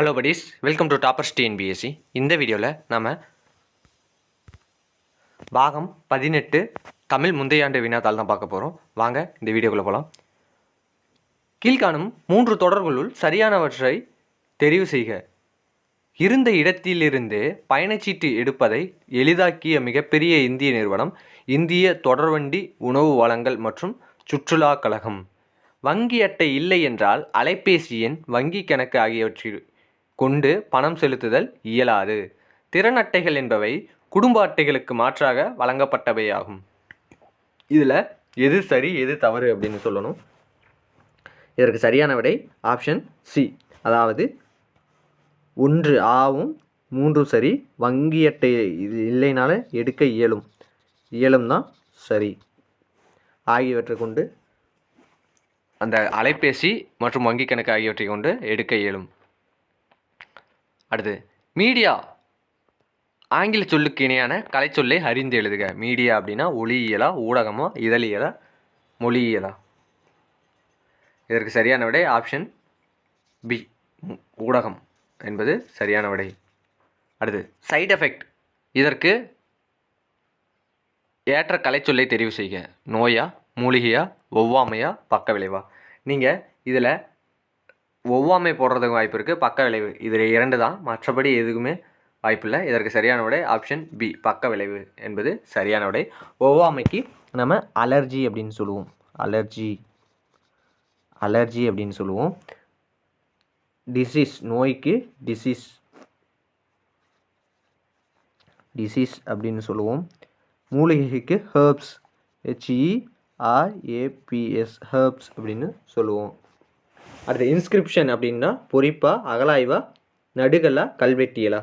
Hello buddies welcome to toppers TNPSC இந்த வீடியோவில் நாம் பாகம் பதினெட்டு தமிழ் முந்தையாண்டு வினாத்தால் தான் பார்க்க போகிறோம் வாங்க இந்த வீடியோக்குள்ளே போகலாம் கீழ்காணும் மூன்று தொடர்களுள் சரியானவற்றை தெரிவு செய்க. இருந்த இடத்திலிருந்து பயணச்சீட்டு எடுப்பதை எளிதாக்கிய மிகப்பெரிய இந்திய நிறுவனம் இந்திய தொடர்வண்டி உணவு வளங்கள் மற்றும் சுற்றுலா கழகம். வங்கி அட்டை இல்லை என்றால் அலைபேசி எண் வங்கி கணக்கு ஆகியவற்றில் கொண்டு பணம் செலுத்துதல் இயலாது. திறன் அட்டைகள் என்பவை குடும்ப அட்டைகளுக்கு மாற்றாக வழங்கப்பட்டவையாகும். இதில் எது சரி எது தவறு அப்படின்னு சொல்லணும். இதற்கு சரியான விடை ஆப்ஷன் சி அதாவது ஒன்று ஆவும் மூன்று சரி வங்கி அட்டை இது இல்லைனால எடுக்க இயலும். இயலும் தான் சரி. ஆகியவற்றை கொண்டு அந்த அலைபேசி மற்றும் வங்கி கணக்கு ஆகியவற்றை கொண்டு எடுக்க இயலும். அடுத்து மீடியா. ஆங்கில சொல்லுக்கு இணையான கலைச்சொல்லை அறிந்து எழுதுக. மீடியா அப்படின்னா ஒளியியலா ஊடகமா இதழியலா மொழியியலா? இதற்கு சரியான விடை ஆப்ஷன் பி ஊடகம் என்பது சரியான விடை. அடுத்து சைட் எஃபெக்ட். இதற்கு ஏற்ற கலைச்சொல்லை தெரிவு செய்க. நோயா மூலிகையா ஒவ்வாமையா பக்க விளைவா நீங்கள் இதில் ஒவ்வாமை போடுறதுக்கு வாய்ப்பு இருக்குது பக்க விளைவு. இதில் இரண்டு தான். மற்றபடி எதுக்குமே வாய்ப்பில்லை இதற்கு சரியான விடை ஆப்ஷன் பி பக்க விளைவு என்பது சரியான விடை ஒவ்வாமைக்கு நம்ம அலர்ஜி அப்படின்னு சொல்லுவோம். அலர்ஜி அலர்ஜி அப்படின்னு சொல்லுவோம். டிசீஸ் நோய்க்கு டிசீஸ் டிசீஸ் அப்படின்னு சொல்லுவோம். மூலிகைக்கு ஹெர்ப்ஸ் ஹெச்இஆர்ஏபிஎஸ் ஹேர்ப்ஸ் அப்படின்னு சொல்லுவோம். அடுத்து இன்ஸ்கிரிப்ஷன் அப்படின்னா பொறிப்பா அகலாய்வா நடுகலா கல்வெட்டியலா?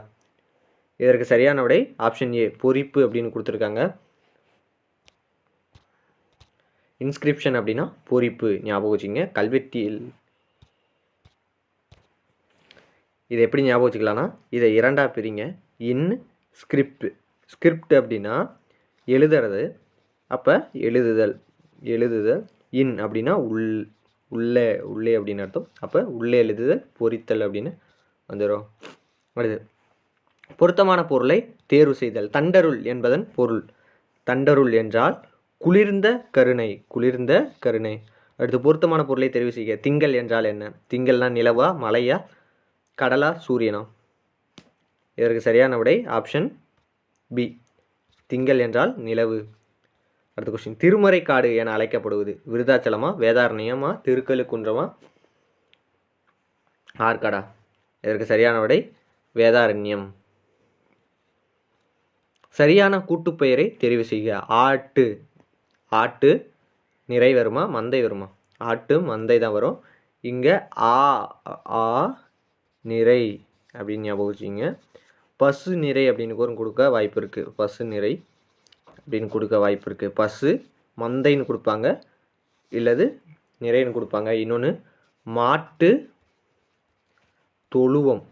இதற்கு சரியான விடை ஆப்ஷன் ஏ பொறிப்பு அப்படின்னு கொடுத்துருக்காங்க. இன்ஸ்கிரிப்ஷன் அப்படின்னா பொறிப்பு ஞாபகம் வச்சுங்க கல்வெட்டியல். இதை எப்படி ஞாபகம் வச்சுக்கலாம்னா இதை இரண்டாக பிரிங்க. இன் ஸ்கிரிப்ட் ஸ்கிரிப்ட் அப்படின்னா எழுதுறது அப்போ எழுதுதல். எழுதுதல் இன் அப்படின்னா உள். உள்ளே உள்ளே அப்படின்னு அர்த்தம். அப்போ உள்ளே எழுதுதல் பொறித்தல் அப்படின்னு வந்துடும் அடுத்து பொருத்தமான பொருளை தேர்வு செய்தல். தண்டருள் என்பதன் பொருள். தண்டருள் என்றால் குளிர்ந்த கருணை குளிர்ந்த கருணை. அடுத்து பொருத்தமான பொருளை தெரிவு செய்ய திங்கள் என்றால் என்ன? திங்கள்னா நிலவா மலையா கடலா சூரியனா? இதற்கு சரியான விடை ஆப்ஷன் பி. திங்கள் என்றால் நிலவு. அடுத்த கொஸ்டின் திருமறை காடு என அழைக்கப்படுவது விருதாச்சலமா? வேதாரண்யமா? திருக்கழுக்குன்றமா? ஆற்காடா. இதற்கு சரியான விடை வேதாரண்யம். சரியான கூட்டுப்பெயரை தெரிவு செய்க. ஆட்டு. ஆட்டு நிறை வருமா? மந்தை வருமா? ஆட்டு மந்தை தான் வரும். இங்கே ஆ ஆ நிறை அப்படின்னு ஞாபகம் வச்சுங்க பசு நிறை அப்படின்னு கூட கொடுக்க வாய்ப்பு இருக்குது பசு நிறை. அப்படின்னு கொடுக்க வாய்ப்பு இருக்குது பசு மந்தைன்னு கொடுப்பாங்க. இல்லது நிறைன்னு கொடுப்பாங்க. இன்னொன்று மாட்டு தொழுவம்.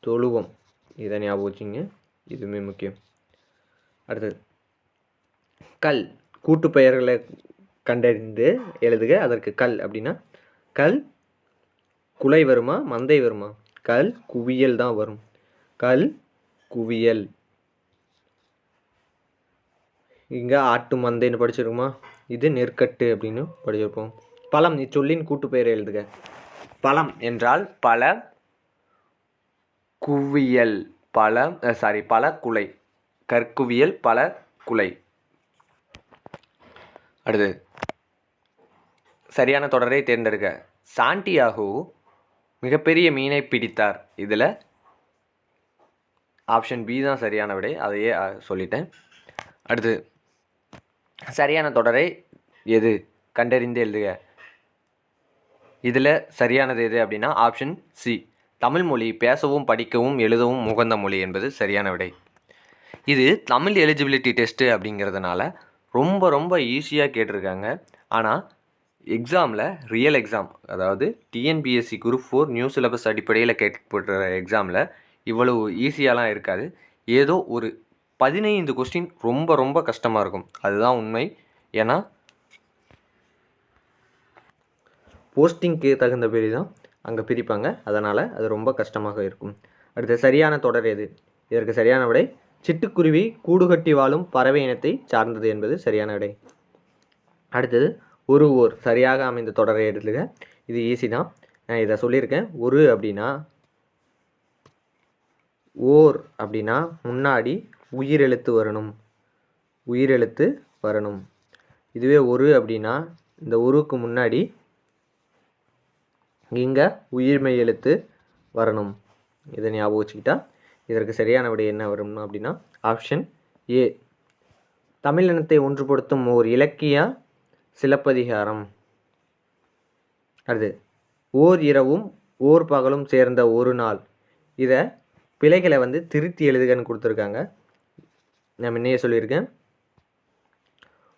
தொழுவம். இதை ஞாபகம் வச்சுங்க இதுவுமே முக்கியம். அடுத்தது கல். கூட்டு பெயர்களை கண்டறிந்து எழுதுக. அதற்கு கல் அப்படின்னா கல் குலை வருமா மந்தை வருமா? கல் குவியல் தான் வரும். கல் குவியல். இங்கே ஆட்டு மந்தைன்னு படிச்சிருக்குமா? இது நெற்கட்டு அப்படின்னு படிச்சிருப்போம். பழம் இச்சொல்லின் கூட்டு பெயரை எழுதுக. பழம் என்றால் பல குவியல் பழம் சாரி பல குலை. கற்குவியல் பல குலை. அடுத்து சரியான தொடரை தேர்ந்தெடுக்க சாண்டியாகோ மிகப்பெரிய மீனை பிடித்தார். இதில் ஆப்ஷன் பி தான் சரியான விடை. அதையே சொல்லிட்டேன். அடுத்து சரியான தொடரை எது? கண்டறிந்து எழுதுக. இதில் சரியானது எது அப்படின்னா ஆப்ஷன் சி தமிழ் மொழி பேசவும் படிக்கவும் எழுதவும் உகந்த மொழி என்பது சரியான விடை. இது தமிழ் எலிஜிபிலிட்டி டெஸ்ட்டு அப்படிங்கிறதுனால ரொம்ப ரொம்ப ஈஸியாக கேட்டிருக்காங்க. ஆனால் எக்ஸாமில் ரியல் எக்ஸாம் அதாவது TNPSC group four new syllabus அடிப்படையில் கேட்கப்படுற எக்ஸாமில் இவ்வளவு ஈஸியாலாம் இருக்காது. ஏதோ ஒரு பதினைந்து கொஸ்டின் ரொம்ப ரொம்ப கஷ்டமாக இருக்கும். அதுதான் உண்மை. ஏன்னா போஸ்டிங்க்கு தகுந்த பேர் தான் அங்கே பிரிப்பாங்க. அதனால் அது ரொம்ப கஷ்டமாக இருக்கும். அடுத்து சரியான தொடர் எது? இதற்கு சரியான விடை சிட்டுக்குருவி கூடுகட்டி வாழும் பறவை இனத்தை சார்ந்தது என்பது சரியான விடை. அடுத்தது ஒரு ஓர் சரியாக அமைந்த தொடரை எடுத்துக்க. இது ஈஸி தான். நான் இதை சொல்லியிருக்கேன். ஒரு அப்படின்னா ஓர் அப்படின்னா முன்னாடி உயிரெழுத்து வரணும். உயிரெழுத்து வரணும். இதுவே ஒரு அப்படின்னா இந்த உருவுக்கு முன்னாடி இங்கே உயிர்மெய் எழுத்து வரணும். இதை ஞாபகம் வச்சுக்கிட்டா இதற்கு சரியான விடை என்ன வரும் அப்படின்னா ஆப்ஷன் ஏ தமிழினத்தை ஒன்றுபடுத்தும் ஓர் இலக்கிய சிலப்பதிகாரம். அடுத்து ஓர் இரவும் ஓர் பகலும் சேர்ந்த ஒரு நாள். இதை பிழைகளை வந்து திருத்தி எழுதுகன்னு கொடுத்துருக்காங்க. நான் முன்னையே சொல்லியிருக்கேன்.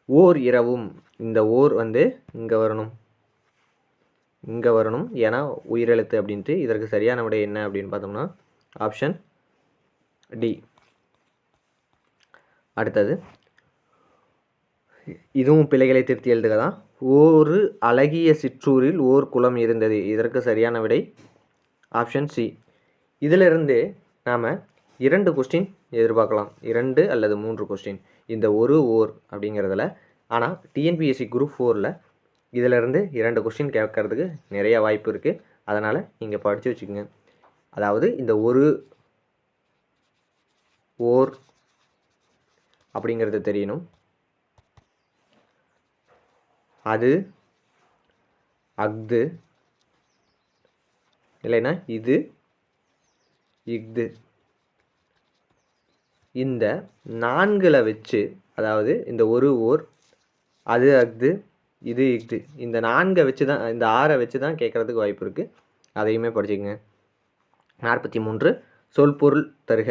ஓர் இரவும் இந்த ஓர் வந்து இங்கே வரணும். இங்கே வரணும் ஏன்னா உயிரெழுத்து அப்படின்ட்டு இதற்கு சரியான விடை என்ன அப்படின்னு பார்த்தோம்னா ஆப்ஷன் டி அடுத்தது இதுவும் பிழைகளை திருத்தி எழுதுக தான் ஒரு அழகிய சிற்றூரில் ஓர் குளம் இருந்தது இதற்கு சரியான விடை ஆப்ஷன் சி இதிலிருந்து நாம் இரண்டு கொஸ்டின் எதிர்பார்க்கலாம். இரண்டு அல்லது மூன்று கொஸ்டின் இந்த ஒரு ஓர் அப்படிங்கிறதுல ஆனால் டிஎன்பிஎஸ்சி குரூப் ஃபோரில் இதிலிருந்து இரண்டு கொஸ்டின் கேட்கறதுக்கு நிறைய வாய்ப்பு இருக்குது அதனால் நீங்கள் படித்து வச்சுக்கோங்க. அதாவது இந்த ஒரு ஓர் அப்படிங்கிறது தெரியணும். அது அஃது இல்லைன்னா இது இஃது. இந்த நான்கில் வச்சு அதாவது இந்த ஒரு ஓர் அது அஃது இது இது இந்த நான்கை வச்சு தான் இந்த ஆறை வச்சு தான் கேட்குறதுக்கு வாய்ப்பு இருக்குது அதையுமே படிச்சுக்கங்க. நாற்பத்தி மூன்று சொல் பொருள் தருக.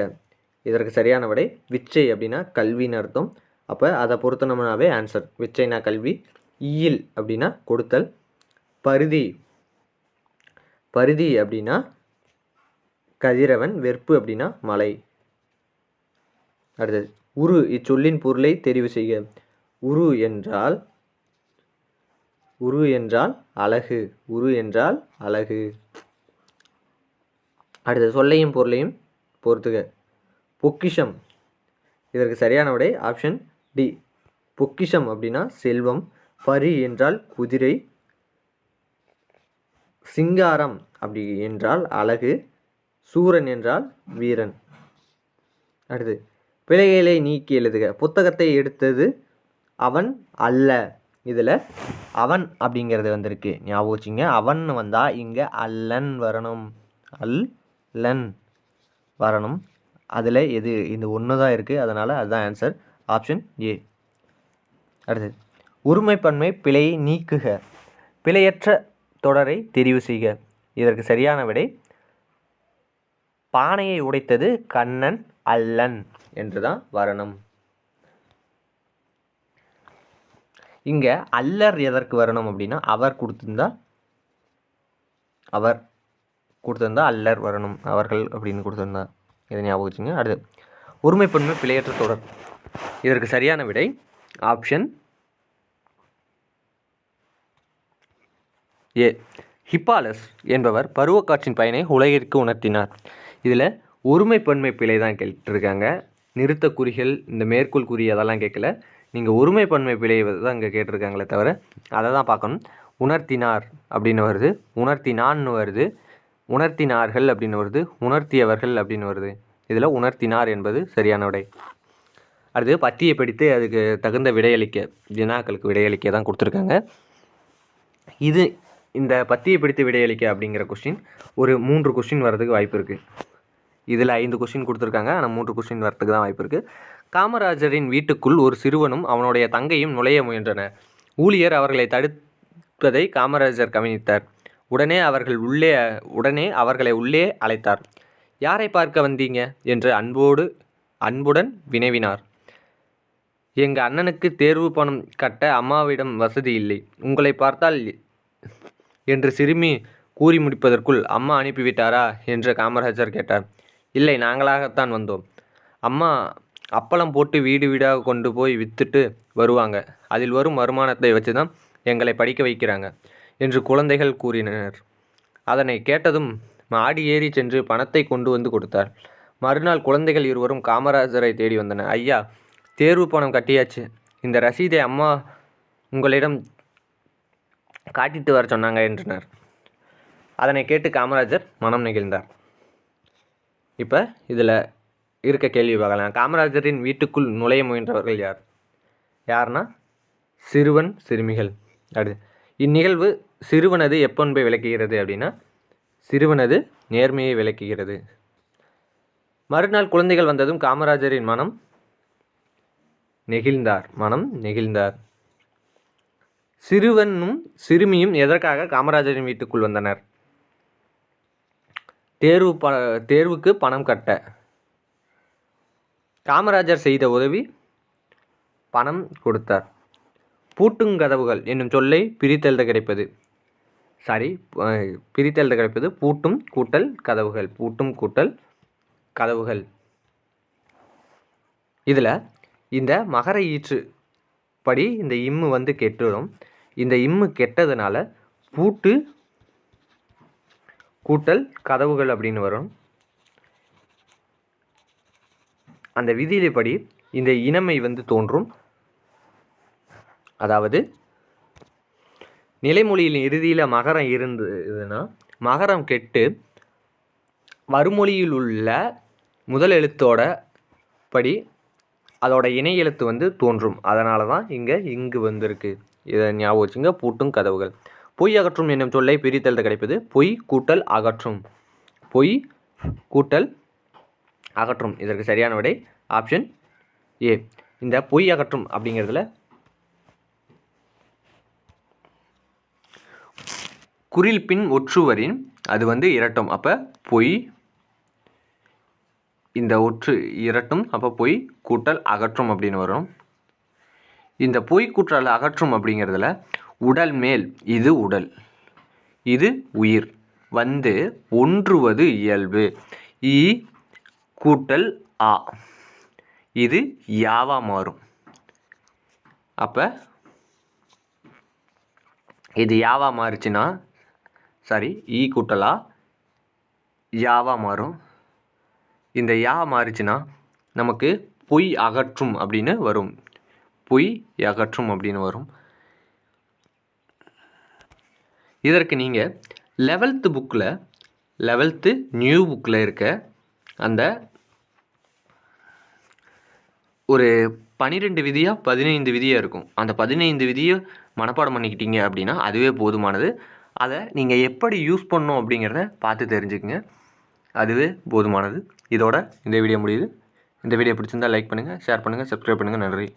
இதற்கு சரியான விடை விச்சை அப்படின்னா கல்வின்னு அர்த்தம். அப்போ அதை பொருத்தணும்னாவே ஆன்சர் விச்சைனா கல்வி ஈயில் அப்படின்னா கொடுத்தல். பருதி பருதி அப்படின்னா கதிரவன் வெறுப்பு அப்படின்னா மலை. அடுத்தது உரு இச்சொல்லின் பொருளை தெரிவு செய்க. உரு என்றால் உரு என்றால் அழகு உரு என்றால் அழகு. அடுத்தது சொல்லையும் பொருளையும் பொறுத்துக. பொக்கிஷம் இதற்கு சரியான விடை ஆப்ஷன் டி பொக்கிஷம் அப்படின்னா செல்வம் பரி என்றால் குதிரை சிங்காரம் அப்படி என்றால் அழகு சூரன் என்றால் வீரன். அடுத்து பிழைகளை நீக்கி எழுதுக. புத்தகத்தை எடுத்தது அவன் அல்ல. இதில் அவன் அப்படிங்கிறது வந்திருக்கு. ஞாபகம் வச்சுங்க. அவன் வந்தால் இங்கே அல்லன் வரணும். அல் லன் வரணும். அதில் எது? இந்த ஒன்று தான் இருக்குது அதனால் அதுதான் ஆன்சர் ஆப்ஷன் ஏ அடுத்தது. உரிமைப்பன்மை பிழையை நீக்குக. பிழையற்ற தொடரை தெரிவு செய்க. இதற்கு சரியான விடை. பானையை உடைத்தது கண்ணன் அல்லன். என்று தான் வரணும். இங்கே அல்லர் எதற்கு வரணும் அப்படின்னா அவர் கொடுத்துருந்தா அவர் கொடுத்துருந்தா அல்லர் வரணும். அவர்கள் அப்படின்னு கொடுத்துருந்தா. இதை ஞாபகம் வச்சுங்க அடுத்து ஒருமைப்பன்மை பிழையற்ற தொடர். இதற்கு சரியான விடை ஆப்ஷன் ஏ ஹிப்பாலஸ் என்பவர் பருவக்காற்றின் பயனை உலகிற்கு உணர்த்தினார். இதில் ஒருமைப்பன்மை பிழை தான் கேட்டிருக்காங்க. நிறுத்த குறிகள் இந்த மேற்கோள் குறி அதெல்லாம் கேட்கல. நீங்கள் ஒருமைப்பன்மை பிழையை தான் இங்கே கேட்டிருக்காங்களே தவிர அதை தான் பார்க்கணும். உணர்த்தினார் அப்படின்னு வருது. உணர்த்தினான்னு வருது. உணர்த்தினார்கள் அப்படின்னு வருது. உணர்த்தியவர்கள் அப்படின்னு வருது. இதில் உணர்த்தினார் என்பது சரியான விடை. அடுத்து பத்தியை படித்து அதுக்கு தகுந்த விடையளிக்க வினாக்களுக்கு விடையளிக்க தான் கொடுத்துருக்காங்க. இது இந்த பத்தியை பிடித்து விடையளிக்க அப்படிங்கிற கொஸ்டின் ஒரு மூன்று கொஸ்டின் வர்றதுக்கு வாய்ப்பு இருக்குது இதில் ஐந்து கொஷின் கொடுத்துருக்காங்க. ஆனால் மூன்று கொஷின் வரத்துக்கு தான் வாய்ப்பு இருக்குது காமராஜரின் வீட்டுக்குள் ஒரு சிறுவனும் அவனுடைய தங்கையும் நுழைய முயன்றன. ஊழியர் அவர்களை தடுப்பதை காமராஜர் கவனித்தார். உடனே அவர்கள் உள்ளே உடனே அவர்களை உள்ளே அழைத்தார். யாரை பார்க்க வந்தீங்க? என்று அன்போடு அன்புடன் வினவினார். எங்கள் அண்ணனுக்கு தேர்வு பணம் கட்ட அம்மாவிடம் வசதி இல்லை. உங்களை பார்த்தால் என்று சிறுமி கூறி முடிப்பதற்குள் அம்மா அனுப்பிவிட்டாரா? என்று காமராஜர் கேட்டார். இல்லை நாங்களாகத்தான் வந்தோம். அம்மா அப்பளம் போட்டு வீடு வீடாக கொண்டு போய் விற்றுட்டு வருவாங்க. அதில் வரும் வருமானத்தை வச்சு தான் எங்களை படிக்க வைக்கிறாங்க என்று குழந்தைகள் கூறினர். அதனை கேட்டதும் மாடி ஏறி சென்று பணத்தை கொண்டு வந்து கொடுத்தார். மறுநாள் குழந்தைகள் இருவரும் காமராஜரை தேடி வந்தனர். ஐயா தேர்வு பணம் கட்டியாச்சு. இந்த ரசீதை அம்மா உங்களிடம் காட்டிட்டு வர சொன்னாங்க என்றனர். அதனை கேட்டு காமராஜர் மனம் நெகிழ்ந்தார். இப்போ இதில் இருக்க கேள்வி பார்க்கலாம். காமராஜரின் வீட்டுக்குள் நுழைய முயன்றவர்கள் யார்? யார்னா சிறுவன் சிறுமிகள். அது இந்நிகழ்வு சிறுவனது எப்பொன்பை விளக்குகிறது அப்படின்னா சிறுவனது நேர்மையை விளக்குகிறது. மறுநாள் குழந்தைகள் வந்ததும் காமராஜரின் மனம் நெகிழ்ந்தார். மனம் நெகிழ்ந்தார். சிறுவனும் சிறுமியும் எதற்காக காமராஜரின் வீட்டுக்குள் வந்தனர்? தேர்வு ப தேர்வுக்கு பணம் கட்ட. காமராஜர் செய்த உதவி பணம் கொடுத்தார். பூட்டுங்கதவுகள் என்னும் சொல்லை பிரித்தெழுத கிடைப்பது. சாரி பிரித்தெழுத கிடைப்பது பூட்டும் கூட்டல் கதவுகள் பூட்டும் கூட்டல் கதவுகள். இதில் இந்த மகர ஈற்று படி இந்த இம்மு வந்து கெட்டுடும் இந்த இம்மு கெட்டதுனால பூட்டு கூட்டல் கதவுகள் அப்படின்னு வரும். அந்த விதியின்படி இந்த இனமை வந்து தோன்றும். அதாவது நிலைமொழியின் இறுதியில் மகரம் இருந்ததுன்னா மகரம் கெட்டு மறுமொழியில் உள்ள முதல் எழுத்தோட படி அதோட இணை எழுத்து வந்து தோன்றும். அதனால தான் இங்கே இங்கு வந்திருக்கு. இதை ஞாபகம் வச்சுங்க பூட்டும் கதவுகள். பொய் அகற்றும் என்னும் சொல்லை பிரித்தல் கிடைப்பது பொய் கூட்டல் அகற்றும். பொய் கூட்டல் அகற்றும். இதற்கு சரியான விடை ஆப்ஷன் ஏ இந்த பொய் அகற்றும் அப்படிங்கிறதுல குறில் பின் ஒற்றுவரின் அது வந்து இரட்டும். அப்போ பொய் இந்த ஒற்று இரட்டும். அப்போ பொய் கூட்டல் அகற்றும் அப்படின்னு வரும். இந்த பொய் அகற்றும் அப்படிங்கிறதுல உடல் மேல் இது உடல். இது உயிர். வந்து ஒன்றுவது இயல்பு. இ கூட்டல் ஆ. இது யாவா மாறும். அப்போ இது யாவா மாறுச்சுன்னா சாரி ஈ கூட்டலா யாவா மாறும். இந்த யா மாறுச்சுன்னா நமக்கு பொய் அகற்றும் அப்படின்னு வரும். பொய் அகற்றும் அப்படின்னு வரும். இதற்கு நீங்கள் லெவல்த்து புக்கில் லெவல்த்து நியூ புக்கில் இருக்க அந்த ஒரு பன்னிரெண்டு விதியாக பதினைந்து விதியாக இருக்கும். அந்த பதினைந்து விதியை மனப்பாடம் பண்ணிக்கிட்டீங்க அப்படின்னா அதுவே போதுமானது. அதை நீங்கள் எப்படி யூஸ் பண்ணணும் அப்படிங்கிறத பார்த்து தெரிஞ்சுக்குங்க. அதுவே போதுமானது. இதோட இந்த வீடியோ முடியுது. இந்த வீடியோ பிடிச்சிருந்தா லைக் பண்ணுங்கள் ஷேர் பண்ணுங்கள் சப்ஸ்கிரைப் பண்ணுங்கள் நன்றி.